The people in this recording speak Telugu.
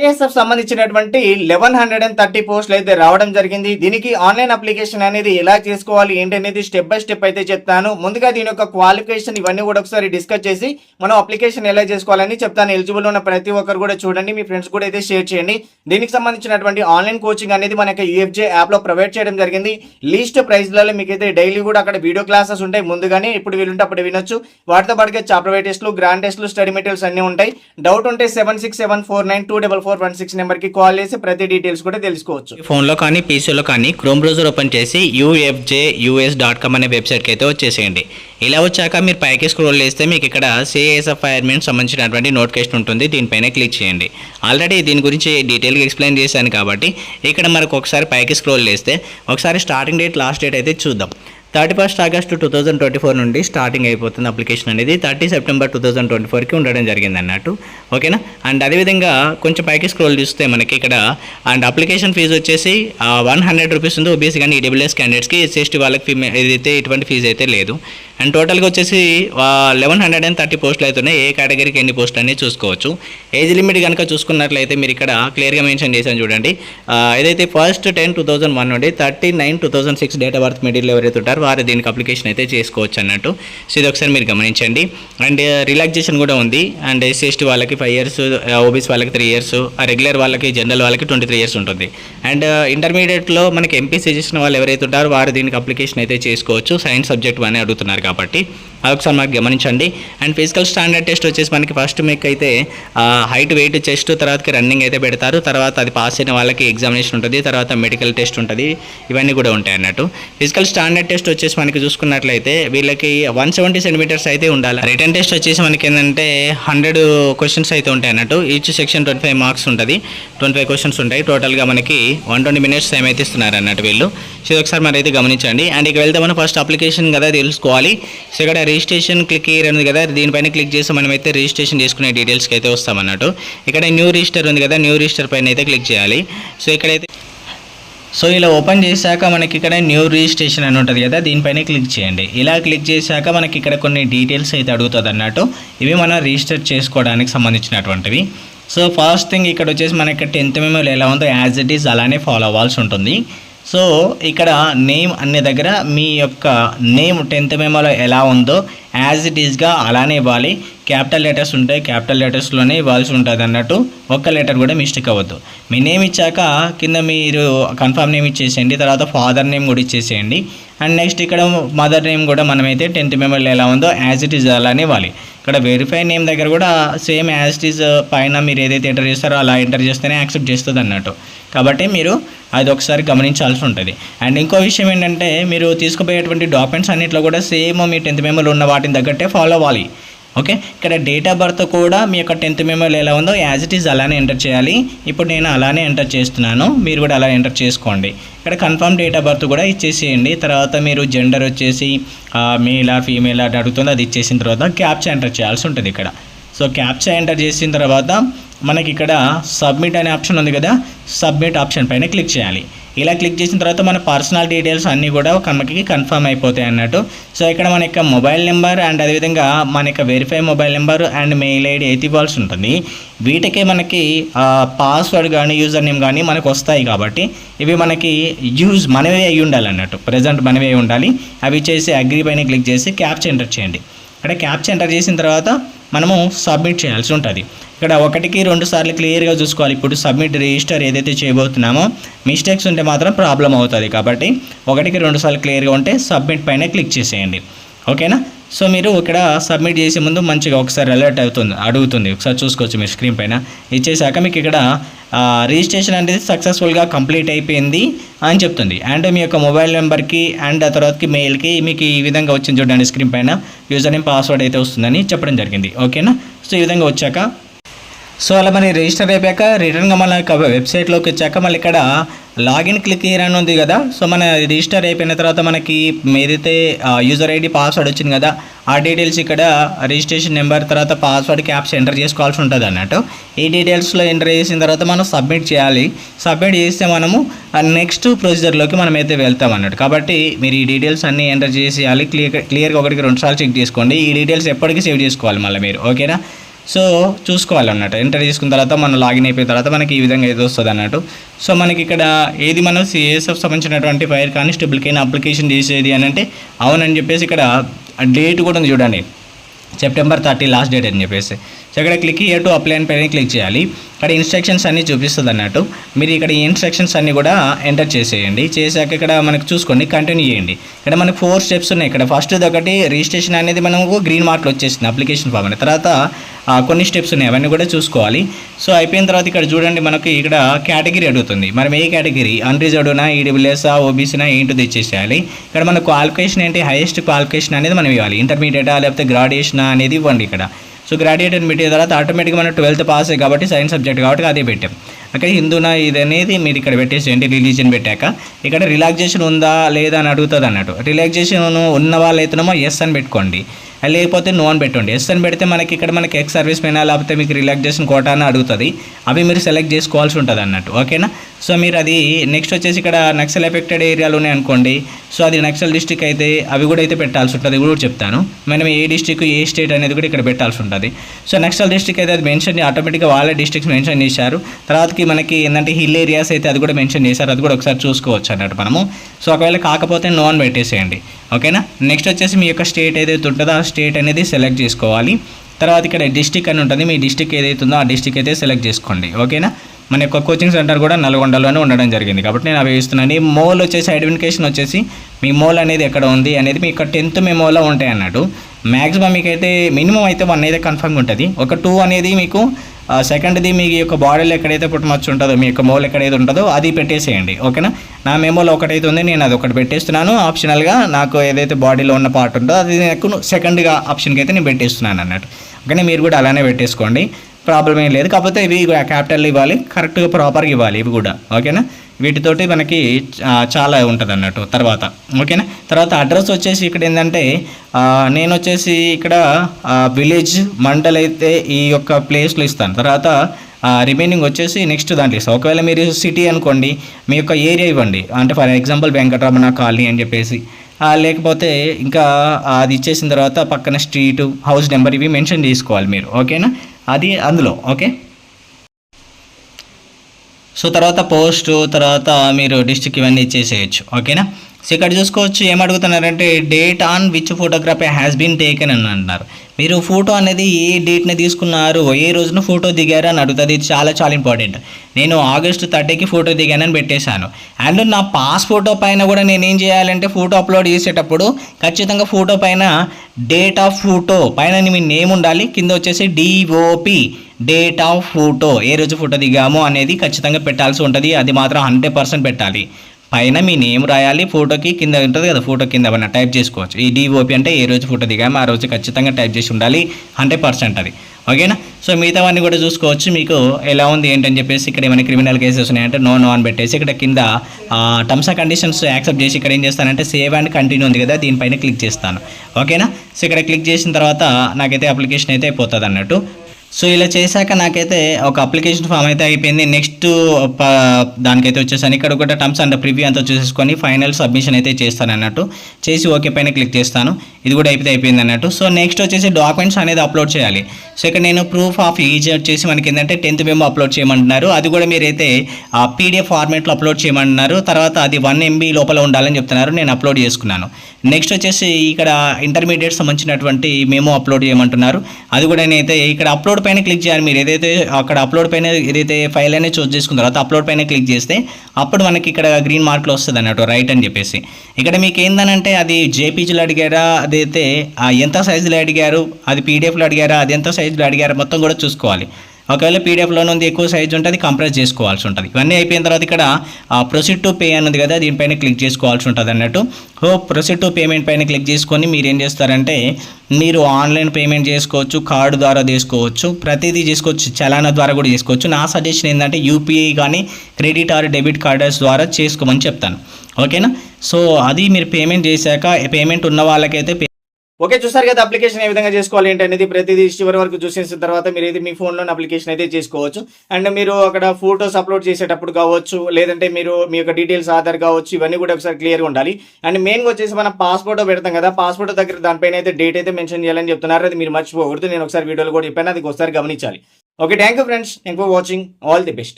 ఏఎస్ఎఫ్ సంబంధించినటువంటి లెవెన్ హండ్రెడ్ అండ్ థర్టీ పోస్టులు అయితే రావడం జరిగింది. దీనికి ఆన్లైన్ అప్లికేషన్ అనేది ఎలా చేసుకోవాలి ఏంటి అనేది స్టెప్ బై స్టెప్ అయితే చెప్తాను. ముందుగా దీని యొక్క క్వాలిఫికేషన్ ఇవన్నీ కూడా ఒకసారి డిస్కస్ చేసి మనం అప్లికేషన్ ఎలా చేసుకోవాలని చెప్తాను. ఎలిజిబుల్ ఉన్న ప్రతి ఒక్కరు కూడా చూడండి మీ ఫ్రెండ్స్ కూడా అయితే షేర్ చేయండి. దీనికి సంబంధించినటువంటి ఆన్లైన్ కోచింగ్ అనేది మనకి యూఎఫ్జే యాప్లో ప్రొవైడ్ చేయడం జరిగింది. లీస్ట్ ప్రైస్లలో మీకు అయితే డైలీ కూడా అక్కడ వీడియో క్లాసెస్ ఉంటాయి. ముందుగానే ఇప్పుడు వీలుంటే అప్పుడు వినొచ్చు. వాటితో పాటుగా చాప్టర్ టెస్ట్లు గ్రాండ్ టెస్ట్లు స్టడీ మెటీరియల్స్ అన్ని ఉంటాయి. డౌట్ ఉంటే seven six seven four nine two double four one six నెంబర్కి కాల్ చేసి ప్రతి డీటెయిల్స్ కూడా తెలుసుకోవచ్చు. ఫోన్లో కానీ పీసీలో కానీ chrome browser open UFJ US dot dot com అనే వెబ్సైట్కి అయితే వచ్చేసేయండి. ఇలా వచ్చాక మీరు పైకి స్క్రోల్ చేస్తే మీకు ఇక్కడ సిఎస్ఎఫ్ ఫైర్మెంట్ సంబంధించినటువంటి నోటిఫికేషన్ ఉంటుంది. దీనిపైన క్లిక్ చేయండి. ఆల్రెడీ దీని గురించి డీటెయిల్గా ఎక్స్ప్లెయిన్ చేశాను కాబట్టి ఇక్కడ మనకు ఒకసారి పైకి స్క్రోల్ చేస్తే ఒకసారి స్టార్టింగ్ డేట్ లాస్ట్ డేట్ అయితే చూద్దాం. Thirty first August two thousand twenty four నుండి స్టార్టింగ్ అయిపోతుంది అప్లికేషన్ అనేది. Thirty September two thousand twenty ఫోర్కి ఉండడం జరిగింది అన్నట్టు. ఓకేనా? అండ్ అదేవిధంగా కొంచెం పైకి స్క్రోల్ చూస్తే మనకి ఇక్కడ అండ్ అప్లికేషన్ ఫీజు వచ్చేసి వన్ హండ్రెడ్ రూపీస్ ఉంది. ఓబీసీ కానీ ఈడబ్ల్యూఎస్ క్యాండిడేట్స్కి ఎస్సీ వాళ్ళకి ఫీమే ఏదైతే ఎటువంటి ఫీజు అయితే లేదు. అండ్ టోటల్గా వచ్చేసి లెవెన్ హండ్రెడ్ అండ్ థర్టీ పోస్టులు అవుతున్నాయి ఏ కేటగిరీకి ఎన్ని పోస్టులు అనేది చూసుకోవచ్చు. ఏజ్ లిమిట్ కనుక చూసుకున్నట్లయితే మీరు ఇక్కడ క్లియర్గా మెన్షన్ చేశాను చూడండి. ఏదైతే first ten two thousand one నుండి thirty nine two thousand six date of birth middle ఎవరైతే ఉంటారో వారు దీనికి అప్లికేషన్ అయితే చేసుకోవచ్చు అన్నట్టు. సో ఇది ఒకసారి మీరు గమనించండి. అండ్ రిలాక్సేషన్ కూడా ఉంది. అండ్ ఎస్సీ ఎస్టీ వాళ్ళకి ఫైవ్ ఇయర్స్ ఓబీసీ వాళ్ళకి త్రీ ఇయర్స్ రెగ్యులర్ వాళ్ళకి జనరల్ వాళ్ళకి ట్వంటీ త్రీ ఇయర్స్ ఉంటుంది. అండ్ ఇంటర్మీడియట్లో మనకి ఎంపీసీ చేసిన వాళ్ళు ఎవరైతే ఉంటారో వారు దీనికి అప్లికేషన్ అయితే చేసుకోవచ్చు. సైన్స్ సబ్జెక్ట్ అని అడుగుతున్నారు కాబట్టి అదొకసారి మాకు గమనించండి. అండ్ ఫిజికల్ స్టాండర్డ్ టెస్ట్ వచ్చేసి మనకి ఫస్ట్ మీకు అయితే హైట్ వెయిట్ చెస్ట్ తర్వాతకి రన్నింగ్ అయితే పెడతారు. తర్వాత అది పాస్ అయిన వాళ్ళకి ఎగ్జామినేషన్ ఉంటుంది. తర్వాత మెడికల్ టెస్ట్ ఉంటుంది. ఇవన్నీ కూడా ఉంటాయి అన్నట్టు. ఫిజికల్ స్టాండర్డ్ టెస్ట్ వచ్చేసి మనకి చూసుకున్నట్లయితే వీళ్ళకి వన్ సెవెంటీ సెంటీమీటర్స్ అయితే ఉండాలి. రిటర్న్ టెస్ట్ వచ్చేసి మనకి ఏంటంటే హండ్రెడ్ క్వశ్చన్స్ అయితే ఉంటాయి అన్నట్టు. Each section twenty five marks ఉంటుంది. ట్వంటీ ఫైవ్ క్వశ్చన్స్ ఉంటాయి టోటల్గా మనకి వన్ ట్వంటీ మినిట్స్ టైం అయితే ఇస్తున్నారు అన్నట్టు వీళ్ళు. సో ఒకసారి మరి అయితే గమనించండి. అండ్ ఇక వెళ్తే మనం ఫస్ట్ అప్లికేషన్ కదా తెలుసుకోవాలి. సో ఇక్కడ రిజిస్ట్రేషన్ క్లిక్ హియర్ ఉంది కదా దీనిపైన క్లిక్ చేసి మనమైతే రిజిస్ట్రేషన్ చేసుకునే డీటెయిల్స్కి అయితే వస్తాం అన్నట్టు ఇక్కడ న్యూ రిజిస్టర్ ఉంది కదా న్యూ రిజిస్టర్ పైన అయితే క్లిక్ చేయాలి. సో ఇక్కడైతే సో ఇలా ఓపెన్ చేశాక మనకి ఇక్కడ న్యూ రిజిస్ట్రేషన్ అని ఉంటుంది కదా దీనిపైన క్లిక్ చేయండి. ఇలా క్లిక్ చేశాక మనకి ఇక్కడ కొన్ని డీటెయిల్స్ అయితే అడుగుతుంది అన్నట్టు ఇవి మనం రిజిస్టర్ చేసుకోవడానికి సంబంధించినటువంటివి. సో ఫస్ట్ థింగ్ ఇక్కడ వచ్చేసి మనకి టెన్త్ మెమోలు ఎలా ఉందో యాజ్ ఇట్ ఈస్ అలానే ఫాలో అవ్వాల్సి ఉంటుంది. సో ఇక్కడ నేమ్ అనే దగ్గర మీ యొక్క నేమ్ టెన్త్ మెమోలో ఎలా ఉందో యాజ్ ఇట్ ఈస్గా అలానే ఇవ్వాలి. క్యాపిటల్ లెటర్స్ ఉంటాయి. క్యాపిటల్ లెటర్స్లోనే ఇవ్వాల్సి ఉంటుంది అన్నట్టు ఒక్క లెటర్ కూడా మిస్టేక్ అవ్వద్దు. మీ నేమ్ ఇచ్చాక కింద మీరు కన్ఫర్మ్ నేమ్ ఇచ్చేసేయండి. తర్వాత ఫాదర్ నేమ్ కూడా ఇచ్చేసేయండి. అండ్ నెక్స్ట్ ఇక్కడ మదర్ నేమ్ కూడా మనమైతే టెన్త్ మెంబర్లో ఎలా ఉందో యాజ్ ఇట్ ఈజ్ అలానే ఇవ్వాలి. ఇక్కడ వెరిఫై నేమ్ దగ్గర కూడా సేమ్ యాజ్ ఇట్ ఈజ్ పైన మీరు ఏదైతే ఎంటర్ చేస్తారో అలా ఎంటర్ చేస్తేనే యాక్సెప్ట్ చేస్తుంది అన్నట్టు. కాబట్టి మీరు అది ఒకసారి గమనించాల్సి ఉంటుంది. అండ్ ఇంకో విషయం ఏంటంటే మీరు తీసుకుపోయేటువంటి డాక్యుమెంట్స్ అన్నింటిలో కూడా సేమ్ మీ టెన్త్ మెమోలో ఉన్న వాటిని తగ్గట్టే ఫాలో అవ్వాలి. ఓకే ఇక్కడ డేట్ ఆఫ్ బర్త్ కూడా మీ యొక్క టెన్త్ మెమోలో ఎలా ఉందో యాజ్ ఇట్ ఈజ్ అలానే ఎంటర్ చేయాలి. ఇప్పుడు నేను అలానే ఎంటర్ చేస్తున్నాను. మీరు కూడా అలా ఎంటర్ చేసుకోండి. ఇక్కడ కన్ఫర్మ్ డేట్ ఆఫ్ బర్త్ కూడా ఇచ్చేసేయండి. తర్వాత మీరు జెండర్ వచ్చేసి మేల్ ఆర్ ఫీమేల్ అని అడుగుతుంది. అది ఇచ్చేసిన తర్వాత క్యాప్చా ఎంటర్ చేయాల్సి ఉంటుంది ఇక్కడ. సో క్యాప్చా ఎంటర్ చేసిన తర్వాత మనకి ఇక్కడ సబ్మిట్ అనే ఆప్షన్ ఉంది కదా? సబ్మిట్ ఆప్షన్ పైన క్లిక్ చేయాలి. ఇలా క్లిక్ చేసిన తర్వాత మన పర్సనల్ డీటెయిల్స్ అన్నీ కూడా మనకి కన్ఫర్మ్ అయిపోతాయి అన్నట్టు. సో ఇక్కడ మన యొక్క మొబైల్ నెంబర్ అండ్ అదేవిధంగా మన యొక్క verify mobile number and mail ID అయితే ఇవ్వాల్సి ఉంటుంది. వీటికే మనకి పాస్వర్డ్ కానీ యూజర్ నేమ్ కానీ మనకు వస్తాయి కాబట్టి ఇవి మనకి యూజ్ మనవే అయి ఉండాలి అన్నట్టు. ప్రజెంట్ మనవే ఉండాలి. అవి చేసి అగ్రి పైన క్లిక్ చేసి క్యాప్చర్ ఎంటర్ చేయండి. అంటే క్యాప్చర్ ఎంటర్ చేసిన తర్వాత మనము సబ్మిట్ చేయాల్సి ఉంటుంది. ఇక్కడ ఒకటికి రెండు సార్లు క్లియర్గా చూసుకోవాలి. ఇప్పుడు సబ్మిట్ రిజిస్టర్ ఏదైతే చేయబోతున్నామో మిస్టేక్స్ ఉంటే మాత్రం ప్రాబ్లం అవుతుంది కాబట్టి ఒకటికి రెండు సార్లు క్లియర్గా ఉంటే సబ్మిట్ పైన క్లిక్ చేసేయండి. ఓకేనా సో మీరు ఇక్కడ సబ్మిట్ చేసే ముందు మంచిగా ఒకసారి అలర్ట్ అవుతుంది అడుగుతుంది. ఒకసారి చూసుకోవచ్చు మీరు స్క్రీన్ పైన. ఇచ్చేసాక మీకు ఇక్కడ రిజిస్ట్రేషన్ అనేది సక్సెస్ఫుల్గా కంప్లీట్ అయిపోయింది అని చెప్తుంది. అండ్ మీ యొక్క మొబైల్ నెంబర్కి అండ్ ఆ తర్వాతకి మెయిల్కి మీకు ఈ విధంగా వచ్చింది చూడండి స్క్రీన్ పైన. యూజర్ నేమ్ పాస్వర్డ్ అయితే వస్తుందని చెప్పడం జరిగింది. ఓకేనా సో ఈ విధంగా వచ్చాక సో అలా మరి రిజిస్టర్ అయిపోయాక రిటర్న్గా మన యొక్క వెబ్సైట్లోకి వచ్చాక మళ్ళీ ఇక్కడ లాగిన్ క్లిక్ అని ఉంది కదా. సో మన రిజిస్టర్ అయిపోయిన తర్వాత మనకి ఏదైతే యూజర్ ఐడి పాస్వర్డ్ వచ్చింది కదా ఆ డీటెయిల్స్ ఇక్కడ రిజిస్ట్రేషన్ నెంబర్ తర్వాత పాస్వర్డ్ క్యాప్స్ ఎంటర్ చేసుకోవాల్సి ఉంటుంది అన్నట్టు. ఈ డీటెయిల్స్లో ఎంటర్ చేసిన తర్వాత మనం సబ్మిట్ చేయాలి. సబ్మిట్ చేస్తే మనము నెక్స్ట్ ప్రొసీజర్లోకి మనం అయితే వెళ్తాం అన్నట్టు. కాబట్టి మీరు ఈ డీటెయిల్స్ అన్నీ ఎంటర్ చేసేయాలి. క్లియర్ క్లియర్గా ఒకటికి రెండు సార్లు చెక్ చేసుకోండి. ఈ డీటెయిల్స్ ఎప్పటికీ సేవ్ చేసుకోవాలి మళ్ళీ మీరు. ఓకేనా? సో చూసుకోవాలన్నట్టు ఎంటర్ చేసుకున్న తర్వాత మనం లాగిన్ అయిపోయిన తర్వాత మనకి ఈ విధంగా ఏదో వస్తుంది అన్నట్టు. సో మనకి ఇక్కడ ఏది మనం సిఎస్ఎఫ్ సంబంధించినటువంటి ఫైర్ కానిస్టేబుల్కైనా అప్లికేషన్ చేసేది అని అంటే అవునని చెప్పేసి ఇక్కడ డేట్ కూడా ఉంది చూడండి. సెప్టెంబర్ థర్టీ లాస్ట్ డేట్ అని చెప్పేసి. సో ఇక్కడ క్లిక్ ఇయర్ టు అప్లై అని పైన క్లిక్ చేయాలి. ఇక్కడ ఇన్స్ట్రక్షన్స్ అన్నీ చూపిస్తుంది అన్నట్టు. మీరు ఇక్కడ ఈ ఇన్స్ట్రక్షన్స్ అన్నీ కూడా ఎంటర్ చేసేయండి. చేశాక ఇక్కడ మనకు చూసుకోండి కంటిన్యూ చేయండి. ఇక్కడ మనకు ఫోర్ స్టెప్స్ ఉన్నాయి. ఇక్కడ ఫస్ట్ ఒకటి రిజిస్ట్రేషన్ అనేది మనకు గ్రీన్ మార్క్లో వచ్చేసింది అప్లికేషన్ ఫామ్ అనేది. తర్వాత కొన్ని స్టెప్స్ ఉన్నాయి. అవన్నీ కూడా చూసుకోవాలి. సో అయిపోయిన తర్వాత ఇక్కడ చూడండి మనకి ఇక్కడ కేటగిరీ అడుగుతుంది. మనం ఏ కేటగిరీ అన్రిజర్వ్డ్నా ఈడబ్ల్యూఎస్ఆ ఓబీసీనా ఏంటో తెచ్చేసేయాలి ఇక్కడ మన క్వాలిఫికేషన్ ఏంటి? హైయెస్ట్ క్వాలిఫికేషన్ అనేది మనం ఇవ్వాలి. ఇంటర్మీడియటా లేకపోతే గ్రాడ్యుయేషనా అనేది ఇవ్వండి ఇక్కడ. సో గ్రాడ్యుయేట్ అని పెట్టిన తర్వాత ఆటోమేటిక్గా మనం ట్వెల్త్ పాస్ కాబట్టి సైన్స్ సబ్జెక్ట్ కాబట్టి అదే పెట్టాం. అక్కడ హిందూనా ఇది అనేది మీరు ఇక్కడ పెట్టేసేయండి రిలీజియన్ పెట్టాక? ఇక్కడ రిలాక్సేషన్ ఉందా లేదా అని అడుగుతుంది అన్నట్టు. రిలాక్సేషన్ ఉన్న వాళ్ళైతేనేమో ఎస్ అని పెట్టుకోండి. లేకపోతే నో అని పెట్టండి. ఎస్ అని పెడితే మనకి ఇక్కడ మనకి ఎక్స్ సర్వీస్ పైన లేకపోతే మీకు రిలాక్సేషన్ కోటా అని అడుగుతుంది. అవి మీరు సెలెక్ట్ చేసుకోవాల్సి ఉంటుంది అన్నట్టు. ఓకేనా సో మీరు అది నెక్స్ట్ వచ్చేసి ఇక్కడ నక్సల్ ఎఫెక్టెడ్ ఏరియాలు ఉన్నాయి అనుకోండి సో అది నక్సల్ డిస్టిక్ అయితే అవి కూడా అయితే పెట్టాల్సి ఉంటుంది. కూడా చెప్తాను. మనం ఏ డిస్టిక్ ఏ స్టేట్ అనేది కూడా ఇక్కడ పెట్టాల్సి ఉంటుంది. సో నక్సల్ డిస్టిక్ అయితే అది మెన్షన్ ఆటోమేటిక్గా వాళ్ళ డిస్ట్రిక్ట్స్ మెన్షన్ చేశారు. తర్వాతకి మనకి ఏంటంటే హిల్ ఏరియాస్ అయితే అది కూడా మెన్షన్ చేశారు. అది కూడా ఒకసారి చూసుకోవచ్చు అన్నట్టు మనము. సో ఒకవేళ కాకపోతే నో అని పెట్టేసేయండి. ఓకేనా? నెక్స్ట్ వచ్చేసి మీ యొక్క స్టేట్ ఏదైతే ఉంటుందో ఆ స్టేట్ అనేది సెలెక్ట్ చేసుకోవాలి. తర్వాత ఇక్కడ డిస్టిక్ అని ఉంటుంది. మీ డిస్టిక్ ఏదైతే ఉందో ఆ డిస్టిక్ అయితే సెలెక్ట్ చేసుకోండి. ఓకేనా? మన యొక్క కోచింగ్ సెంటర్ కూడా నల్గొండలోనే ఉండడం జరిగింది. కాబట్టి నేను అవి ఇస్తున్నాను మోల్ వచ్చేసి ఐడెంటిఫికేషన్ వచ్చేసి మీ మోల్ అనేది ఎక్కడ ఉంది అనేది మీ యొక్క టెన్త్ మెమోలో ఉంటాయి అన్నట్టు మ్యాక్సిమం మీకైతే మినిమం అయితే వన్ అయితే కన్ఫర్మ్ ఉంటుంది. ఒక టూ అనేది మీకు సెకండ్ది మీ యొక్క బాడీలో ఎక్కడైతే పుట్టమచ్చు ఉంటుందో మీ యొక్క మోల్ ఎక్కడైతే ఉంటుందో అది పెట్టేసేయండి ఓకేనా? నా మెమోలో ఒకటైతే ఉంది నేను అది ఒకటి పెట్టేస్తున్నాను. ఆప్షనల్గా నాకు ఏదైతే బాడీలో ఉన్న పార్ట్ ఉందో అది నాకు సెకండ్గా ఆప్షన్కి అయితే నేను పెట్టేస్తున్నాను అన్నట్టు. ఓకేనా? మీరు కూడా అలానే పెట్టేసుకోండి. ప్రాబ్లం ఏం లేదు. కాకపోతే ఇవి క్యాపిటల్ ఇవ్వాలి కరెక్ట్గా ప్రాపర్గా ఇవ్వాలి ఇవి కూడా. ఓకేనా? వీటితోటి మనకి చాలా ఉంటుంది అన్నట్టు తర్వాత. ఓకేనా? తర్వాత అడ్రస్ వచ్చేసి ఇక్కడ ఏంటంటే నేను వచ్చేసి ఇక్కడ విలేజ్ మండల్ అయితే ఈ యొక్క ప్లేస్లో ఇస్తాను. తర్వాత రిమైనింగ్ వచ్చేసి నెక్స్ట్ దాంట్లో ఇస్తాను ఒకవేళ మీరు సిటీ అనుకోండి మీ యొక్క ఏరియా ఇవ్వండి. అంటే ఫర్ ఎగ్జాంపుల్ వెంకటరమణ కాలనీ అని చెప్పేసి. లేకపోతే ఇంకా అది ఇచ్చేసిన తర్వాత పక్కన స్ట్రీట్ హౌస్ నెంబర్ ఇవి మెన్షన్ చేసుకోవాలి మీరు. ఓకేనా? అది అందులో ఓకే? సో తర్వాత పోస్ట్ తర్వాత మీరు డిస్ట్రిక్ట్ ఇవన్నీ ఇచ్చేసేయచ్చు ఓకేనా? సో ఇక్కడ చూసుకోవచ్చు ఏం date on which photography has been taken అని అంటున్నారు. మీరు ఫోటో అనేది ఏ డేట్ని తీసుకున్నారు ఏ రోజున ఫోటో దిగారు అని అడుగుతుంది ఇది చాలా చాలా ఇంపార్టెంట్ నేను ఆగస్టు థర్టీకి ఫోటో దిగానని పెట్టేశాను. అండ్ నా పాస్ ఫోటో పైన కూడా నేను ఏం చేయాలంటే ఫోటో అప్లోడ్ చేసేటప్పుడు ఖచ్చితంగా ఫోటో పైన డేట్ ఆఫ్ ఫోటో పైన మీ నేమ్ ఉండాలి. కింద వచ్చేసి డిఓపి డేట్ ఆఫ్ ఫోటో ఏ రోజు ఫోటో దిగాము అనేది ఖచ్చితంగా పెట్టాల్సి ఉంటుంది. అది మాత్రం హండ్రెడ్ పర్సెంట్ పెట్టాలి. పైన మీ నేమ్ రాయాలి ఫోటోకి కింద ఉంటుంది కదా ఫోటో కింద ఏమన్నా టైప్ చేసుకోవచ్చు. ఈ డిఓపి అంటే ఏ రోజు ఫోటో దిగామో ఆ రోజు ఖచ్చితంగా టైప్ చేసి ఉండాలి హండ్రెడ్ పర్సెంట్ అది. ఓకేనా సో మిగతావన్నీ కూడా చూసుకోవచ్చు. మీకు ఎలా ఉంది ఏంటని చెప్పేసి ఇక్కడ ఏమైనా క్రిమినల్ కేసెస్ ఉన్నాయంటే నో నో అని పెట్టేసి ఇక్కడ కింద టర్మ్స్ అండ్ కండిషన్స్ యాక్సెప్ట్ చేసి ఇక్కడ ఏం చేస్తానంటే సేవ్ అండ్ కంటిన్యూ ఉంది కదా దీనిపైన క్లిక్ చేస్తాను. ఓకేనా సో ఇక్కడ క్లిక్ చేసిన తర్వాత నాకైతే అప్లికేషన్ అయితే అయిపోతుంది అన్నట్టు సో ఇలా చేశాక నాకైతే ఒక అప్లికేషన్ ఫామ్ అయితే అయిపోయింది. నెక్స్ట్ దానికైతే వచ్చేసాను. ఇక్కడ కూడా టర్మ్స్ అండ్ ప్రివ్యూ అంతా చూసేసుకొని ఫైనల్ సబ్మిషన్ అయితే చేస్తాను అన్నట్టు చేసి ఓకే పైన క్లిక్ చేస్తాను. ఇది కూడా అయిపోతే అయిపోయింది అన్నట్టు. సో నెక్స్ట్ వచ్చేసి డాక్యుమెంట్స్ అనేది అప్లోడ్ చేయాలి. సో ఇక్కడ నేను ప్రూఫ్ ఆఫ్ ఏజ్ వచ్చేసి మనకి ఏంటంటే టెన్త్ మేము అప్లోడ్ చేయమంటున్నారు. అది కూడా మీరైతే పీడిఎఫ్ ఫార్మేట్లో అప్లోడ్ చేయమంటున్నారు. తర్వాత అది వన్ ఎంబీ లోపల ఉండాలని చెప్తున్నారు. నేను అప్లోడ్ చేసుకున్నాను. నెక్స్ట్ వచ్చేసి ఇక్కడ ఇంటర్మీడియట్ సంబంధించినటువంటి మేము అప్లోడ్ చేయమంటున్నారు. అది కూడా నేనైతే ఇక్కడ అప్లోడ్ పైన క్లిక్ చేయాలి. మీరు ఏదైతే అక్కడ అప్లోడ్ పైన ఏదైతే ఫైల్ అనేది చూస్ చేసుకున్న తర్వాత అప్లోడ్ పైన క్లిక్ చేస్తే అప్పుడు మనకి ఇక్కడ గ్రీన్ మార్క్లో వస్తుంది అన్నట్టు రైట్ అని చెప్పేసి. ఇక్కడ మీకు ఏందనంటే అది జేపీజీలో అడిగారా అదైతే ఎంత సైజులో అడిగారు అది పీడిఎఫ్లో అడిగారా అది ఎంత సైజులో అడిగారా మొత్తం కూడా చూసుకోవాలి. ఒకవేళ పీడిఎఫ్లో ఉంది ఎక్కువ సైజ్ ఉంటుంది కంప్రెస్ చేసుకోవాల్సి ఉంటుంది. ఇవన్నీ అయిపోయిన తర్వాత ఇక్కడ ప్రొసీడ్ టు పే అని ఉంది కదా దీనిపైన క్లిక్ చేసుకోవాల్సి ఉంటుంది అన్నట్టు. సో ప్రొసీడ్ టు పేమెంట్ పైన క్లిక్ చేసుకొని మీరు ఏం చేస్తారంటే మీరు ఆన్లైన్ పేమెంట్ చేసుకోవచ్చు కార్డు ద్వారా చేసుకోవచ్చు ప్రతిదీ చేసుకోవచ్చు చలానా ద్వారా కూడా చేసుకోవచ్చు. నా సజెషన్ ఏంటంటే యూపీఐ కానీ క్రెడిట్ ఆర్ డెబిట్ కార్డర్స్ ద్వారా చేసుకోమని చెప్తాను. ఓకేనా? సో అది మీరు పేమెంట్ చేశాక పేమెంట్ ఉన్న వాళ్ళకైతే ఓకే చూసారు కదా అప్లికేషన్ ఏ విధంగా చేసుకోవాలి ఏంటి అనేది. ప్రతిదీ చివరి వరకు చూసేసిన తర్వాత మీరు అయితే మీ ఫోన్లో అప్లికేషన్ అయితే చేసుకోవచ్చు. అండ్ మీరు అక్కడ ఫోటోస్ అప్లోడ్ చేసేటప్పుడు కావచ్చు లేదంటే మీరు మీ యొక్క డీటెయిల్స్ ఆధార్ కావచ్చు ఇవన్నీ కూడా ఒకసారి క్లియర్గా ఉండాలి. అండ్ మెయిన్గా వచ్చేసి మనం పాస్పోర్ట్ పెడతాం కదా. పాస్పోర్ట్ దగ్గర దానిపైన అయితే డేట్ అయితే మెన్షన్ చేయాలని చెప్తున్నారు. అది మీరు మర్చిపోకూడదు. నేను ఒకసారి వీడియోలో కూడా చెప్పాను. అది ఒకసారి గమనించాలి. Okay thank you friends thank for watching all the best